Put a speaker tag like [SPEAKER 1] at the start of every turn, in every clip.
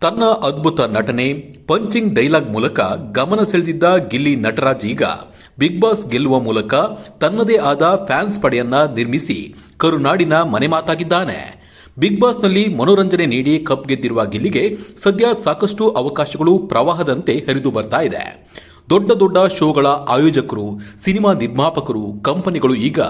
[SPEAKER 1] ತನ್ನ ಅದ್ಭುತ ನಟನೆ, ಪಂಚಿಂಗ್ ಡೈಲಾಗ್ ಮೂಲಕ ಗಮನ ಸೆಳೆದಿದ್ದ ಗಿಲ್ಲಿ ನಟರಾಜ್ ಈಗ ಬಿಗ್ ಬಾಸ್ ಗೆಲ್ಲುವ ಮೂಲಕ ತನ್ನದೇ ಆದ ಫ್ಯಾನ್ಸ್ ಪಡೆಯನ್ನ ನಿರ್ಮಿಸಿ ಕರುನಾಡಿನ ಮನೆ ಮಾತಾಗಿದ್ದಾನೆ. ಬಿಗ್ ಬಾಸ್ನಲ್ಲಿ ಮನೋರಂಜನೆ ನೀಡಿ ಕಪ್ ಗೆದ್ದಿರುವ ಗಿಲ್ಲಿಗೆ ಸದ್ಯ ಸಾಕಷ್ಟು ಅವಕಾಶಗಳು ಪ್ರವಾಹದಂತೆ ಹರಿದು ಬರ್ತಾ ಇದೆ. ದೊಡ್ಡ ದೊಡ್ಡ ಶೋಗಳ ಆಯೋಜಕರು, ಸಿನಿಮಾ ನಿರ್ಮಾಪಕರು, ಕಂಪನಿಗಳು ಈಗ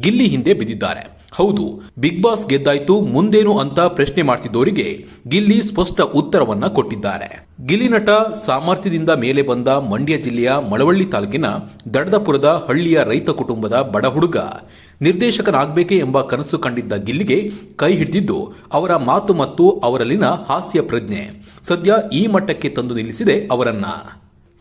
[SPEAKER 1] ಗಿಲ್ಲಿ ಹಿಂದೆ ಬಿದ್ದಿದ್ದಾರೆ. ಹೌದು, ಬಿಗ್ ಬಾಸ್ ಗೆದ್ದಾಯ್ತು ಮುಂದೇನು ಅಂತ ಪ್ರಶ್ನೆ ಮಾಡ್ತಿದ್ದವರಿಗೆ ಗಿಲ್ಲಿ ಸ್ಪಷ್ಟ ಉತ್ತರವನ್ನ ಕೊಟ್ಟಿದ್ದಾರೆ. ಗಿಲಿ ನಟ ಸಾಮರ್ಥ್ಯದಿಂದ ಮೇಲೆ ಬಂದ ಮಂಡ್ಯ ಜಿಲ್ಲೆಯ ಮಳವಳ್ಳಿ ತಾಲೂಕಿನ ದಡದಪುರದ ಹಳ್ಳಿಯ ರೈತ ಕುಟುಂಬದ ಬಡ ಹುಡುಗ ನಿರ್ದೇಶಕನಾಗಬೇಕೇ ಎಂಬ ಕನಸು ಕಂಡಿದ್ದ ಗಿಲ್ಲಿಗೆ ಕೈ ಹಿಡಿದಿದ್ದು ಅವರ ಮಾತು ಮತ್ತು ಅವರಲ್ಲಿನ ಹಾಸ್ಯ ಪ್ರಜ್ಞೆ. ಸದ್ಯ ಈ ಮಟ್ಟಕ್ಕೆ ತಂದು ನಿಲ್ಲಿಸಿದೆ ಅವರನ್ನ.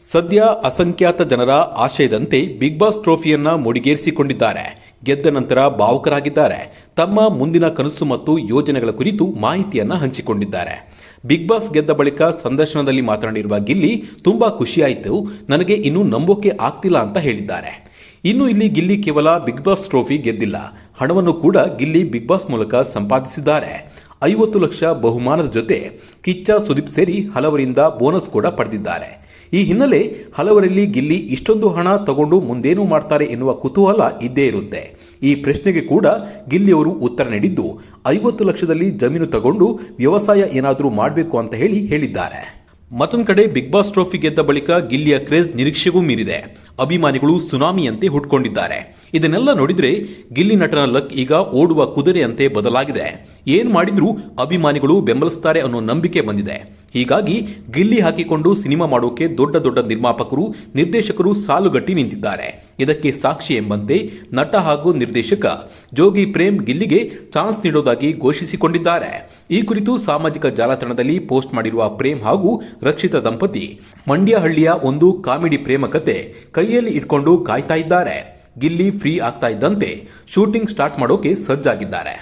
[SPEAKER 1] ಸದ್ಯ ಅಸಂಖ್ಯಾತ ಜನರ ಆಶಯದಂತೆ ಬಿಗ್ ಬಾಸ್ ಟ್ರೋಫಿಯನ್ನ ಮುಡಿಗೇರಿಸಿಕೊಂಡಿದ್ದಾರೆ. ಗೆದ್ದ ನಂತರ ಭಾವುಕರಾಗಿದ್ದಾರೆ. ತಮ್ಮ ಮುಂದಿನ ಕನಸು ಮತ್ತು ಯೋಜನೆಗಳ ಕುರಿತು ಮಾಹಿತಿಯನ್ನು ಹಂಚಿಕೊಂಡಿದ್ದಾರೆ. ಬಿಗ್ ಬಾಸ್ ಗೆದ್ದ ಬಳಿಕ ಸಂದರ್ಶನದಲ್ಲಿ ಮಾತನಾಡಿರುವ ಗಿಲ್ಲಿ, ತುಂಬಾ ಖುಷಿಯಾಯಿತು. ನನಗೆ ಇನ್ನೂ ನಂಬೋಕೆ ಆಗ್ತಿಲ್ಲ ಅಂತ ಹೇಳಿದ್ದಾರೆ. ಇನ್ನು ಇಲ್ಲಿ ಗಿಲ್ಲಿ ಕೇವಲ ಬಿಗ್ ಬಾಸ್ ಟ್ರೋಫಿ ಗೆದ್ದಿಲ್ಲ. ಹಣವನ್ನು ಕೂಡ ಗಿಲ್ಲಿ ಬಿಗ್ ಬಾಸ್ ಮೂಲಕ ಸಂಪಾದಿಸಿದ್ದಾರೆ. ಐವತ್ತು ಲಕ್ಷ ಬಹುಮಾನದ ಜೊತೆ ಕಿಚ್ಚ ಸುದೀಪ್ ಸೇರಿ ಹಲವರಿಂದ ಬೋನಸ್ ಕೂಡ ಪಡೆದಿದ್ದಾರೆ. ಈ ಹಿನ್ನೆಲೆ ಹಲವರಲ್ಲಿ ಗಿಲ್ಲಿ ಇಷ್ಟೊಂದು ಹಣ ತಗೊಂಡು ಮುಂದೇನು ಮಾಡ್ತಾರೆ ಎನ್ನುವ ಕುತೂಹಲ ಇದ್ದೇ ಇರುತ್ತೆ. ಈ ಪ್ರಶ್ನೆಗೆ ಕೂಡ ಗಿಲ್ಲಿಯವರು ಉತ್ತರ ನೀಡಿದ್ದು, ಐವತ್ತು ಲಕ್ಷದಲ್ಲಿ ಜಮೀನು ತಗೊಂಡು ವ್ಯವಸಾಯ ಏನಾದರೂ ಮಾಡಬೇಕು ಅಂತ ಹೇಳಿ ಹೇಳಿದ್ದಾರೆ. ಮತ್ತೊಂದು ಕಡೆ ಬಿಗ್ ಬಾಸ್ ಟ್ರೋಫಿ ಗೆದ್ದ ಬಳಿಕ ಗಿಲ್ಲಿಯ ಕ್ರೇಜ್ ನಿರೀಕ್ಷೆಗೂ ಮೀರಿದೆ. ಅಭಿಮಾನಿಗಳು ಸುನಾಮಿಯಂತೆ ಹುಟ್ಕೊಂಡಿದ್ದಾರೆ. ಇದನ್ನೆಲ್ಲ ನೋಡಿದ್ರೆ ಗಿಲ್ಲಿ ನಟನ ಲಕ್ ಈಗ ಓಡುವ ಕುದುರೆಯಂತೆ ಬದಲಾಗಿದೆ. ಏನು ಮಾಡಿದ್ರೂ ಅಭಿಮಾನಿಗಳು ಬೆಂಬಲಿಸ್ತಾರೆ ಅನ್ನೋ ನಂಬಿಕೆ ಬಂದಿದೆ. ಹೀಗಾಗಿ ಗಿಲ್ಲಿ ಹಾಕಿಕೊಂಡು ಸಿನಿಮಾ ಮಾಡೋಕೆ ದೊಡ್ಡ ದೊಡ್ಡ ನಿರ್ಮಾಪಕರು, ನಿರ್ದೇಶಕರು ಸಾಲುಗಟ್ಟಿ ನಿಂತಿದ್ದಾರೆ. ಇದಕ್ಕೆ ಸಾಕ್ಷಿ ಎಂಬಂತೆ ನಟ ಹಾಗೂ ನಿರ್ದೇಶಕ ಜೋಗಿ ಪ್ರೇಮ್ ಗಿಲ್ಲಿಗೆ ಚಾನ್ಸ್ ನೀಡೋದಾಗಿ ಘೋಷಿಸಿಕೊಂಡಿದ್ದಾರೆ. ಈ ಕುರಿತು ಸಾಮಾಜಿಕ ಜಾಲತಾಣದಲ್ಲಿ ಪೋಸ್ಟ್ ಮಾಡಿರುವ ಪ್ರೇಮ್ ಹಾಗೂ ರಕ್ಷಿತ ದಂಪತಿ ಮಂಡ್ಯ ಹಳ್ಳಿಯ ಒಂದು ಕಾಮಿಡಿ ಪ್ರೇಮ ಕತೆ ಕೈಯಲ್ಲಿ ಇಟ್ಕೊಂಡು ಕಾಯ್ತಾ ಇದ್ದಾರೆ. ಗಿಲ್ಲಿ ಫ್ರೀ ಆಗ್ತಾ ಇದ್ದಂತೆ ಶೂಟಿಂಗ್ ಸ್ಟಾರ್ಟ್ ಮಾಡೋಕೆ ಸಜ್ಜಾಗಿದ್ದಾರೆ.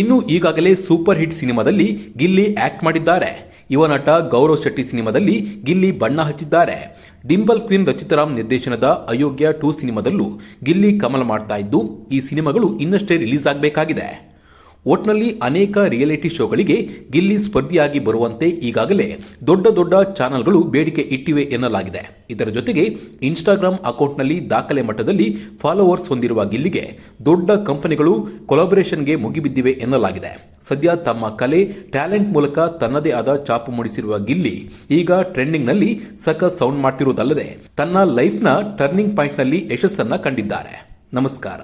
[SPEAKER 1] ಇನ್ನು ಈಗಾಗಲೇ ಸೂಪರ್ ಹಿಟ್ ಸಿನಿಮಾದಲ್ಲಿ ಗಿಲ್ಲಿ ಆಕ್ಟ್ ಮಾಡಿದ್ದಾರೆ. ಯುವ ನಟ ಗೌರವ್ ಶೆಟ್ಟಿ ಸಿನಿಮಾದಲ್ಲಿ ಗಿಲ್ಲಿ ಬಣ್ಣ ಹಚ್ಚಿದ್ದಾರೆ. ಡಿಂಬಲ್ ಕ್ವೀನ್ ರಚಿತರಾಮ್ ನಿರ್ದೇಶನದ ಅಯೋಗ್ಯ ಟೂ ಸಿನಿಮಾದಲ್ಲೂ ಗಿಲ್ಲಿ ಕಮಲ ಮಾಡ್ತಾ ಇದ್ದು, ಈ ಸಿನಿಮಾಗಳು ಇನ್ನಷ್ಟೇ ರಿಲೀಸ್ ಆಗಬೇಕಾಗಿದೆ. ಒಟ್ನಲ್ಲಿ ಅನೇಕ ರಿಯಾಲಿಟಿ ಶೋಗಳಿಗೆ ಗಿಲ್ಲಿ ಸ್ಪರ್ಧಿಯಾಗಿ ಬರುವಂತೆ ಈಗಾಗಲೇ ದೊಡ್ಡ ದೊಡ್ಡ ಚಾನೆಲ್ಗಳು ಬೇಡಿಕೆ ಇಟ್ಟಿವೆ ಎನ್ನಲಾಗಿದೆ. ಇದರ ಜೊತೆಗೆ ಇನ್ಸ್ಟಾಗ್ರಾಮ್ ಅಕೌಂಟ್ನಲ್ಲಿ ದಾಖಲೆ ಮಟ್ಟದಲ್ಲಿ ಫಾಲೋವರ್ಸ್ ಹೊಂದಿರುವ ಗಿಲ್ಲಿಗೆ ದೊಡ್ಡ ಕಂಪನಿಗಳು ಕೊಲಾಬರೇಷನ್ಗೆ ಮುಗಿಬಿದ್ದಿವೆ ಎನ್ನಲಾಗಿದೆ. ಸದ್ಯ ತಮ್ಮ ಕಲೆ, ಟ್ಯಾಲೆಂಟ್ ಮೂಲಕ ತನ್ನದೇ ಆದ ಚಾಪು ಮೂಡಿಸಿರುವ ಗಿಲ್ಲಿ ಈಗ ಟ್ರೆಂಡಿಂಗ್ನಲ್ಲಿ ಸಖತ್ ಸೌಂಡ್ ಮಾಡ್ತಿರುವುದಲ್ಲದೆ ತನ್ನ ಲೈಫ್ನ ಟರ್ನಿಂಗ್ ಪಾಯಿಂಟ್ನಲ್ಲಿ ಯಶಸ್ಸನ್ನ ಕಂಡಿದ್ದಾರೆ. ನಮಸ್ಕಾರ.